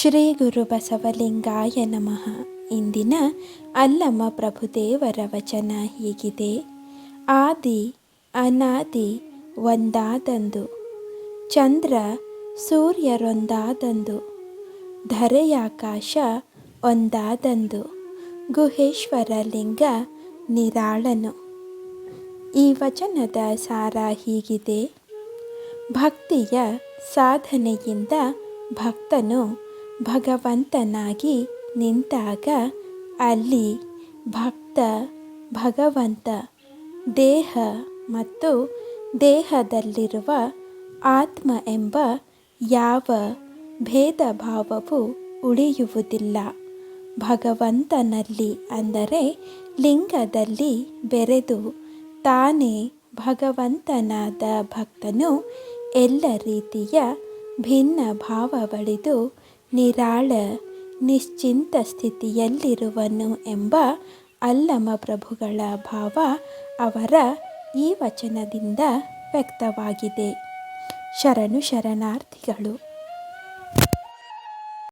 ಶ್ರೀ ಗುರು ಬಸವಲಿಂಗಾಯ ನಮಃ. ಇಂದಿನ ಅಲ್ಲಮ ಪ್ರಭುದೇವರ ವಚನ ಹೀಗಿದೆ. ಆದಿ, ಅನಾದಿ, ಒಂದಾದಂದು. ಚಂದ್ರ, ಸೂರ್ಯರೊಂದಾದಂದು. ಧರೆಯಾಕಾಶ, ಒಂದಾದಂದು. ಗುಹೇಶ್ವರ ಲಿಂಗ, ನಿರಾಳನು. ಈ ವಚನದ ಸಾರ ಹೀಗಿದೆ. ಭಕ್ತಿಯ ಸಾಧನೆಯಿಂದ ಭಕ್ತನು ಭಗವಂತನಾಗಿ ನಿಂತಾಗ ಅಲ್ಲಿ ಭಕ್ತ, ಭಗವಂತ, ದೇಹ ಮತ್ತು ದೇಹದಲ್ಲಿರುವ ಆತ್ಮ ಎಂಬ ಯಾವ ಭೇದ ಭಾವವು ಉಳಿಯುವುದಿಲ್ಲ. ಭಗವಂತನಲ್ಲಿ ಅಂದರೆ ಲಿಂಗದಲ್ಲಿ ಬೆರೆದು ತಾನೇ ಭಗವಂತನಾದ ಭಕ್ತನು ಎಲ್ಲ ರೀತಿಯ ಭಿನ್ನ ಭಾವವಳಿದು ನಿರಾಳ ನಿಶ್ಚಿಂತ ಸ್ಥಿತಿಯಲ್ಲಿರುವನು ಎಂಬ ಅಲ್ಲಮ ಪ್ರಭುಗಳ ಭಾವ ಅವರ ಈ ವಚನದಿಂದ ವ್ಯಕ್ತವಾಗಿದೆ. ಶರಣು ಶರಣಾರ್ಥಿಗಳು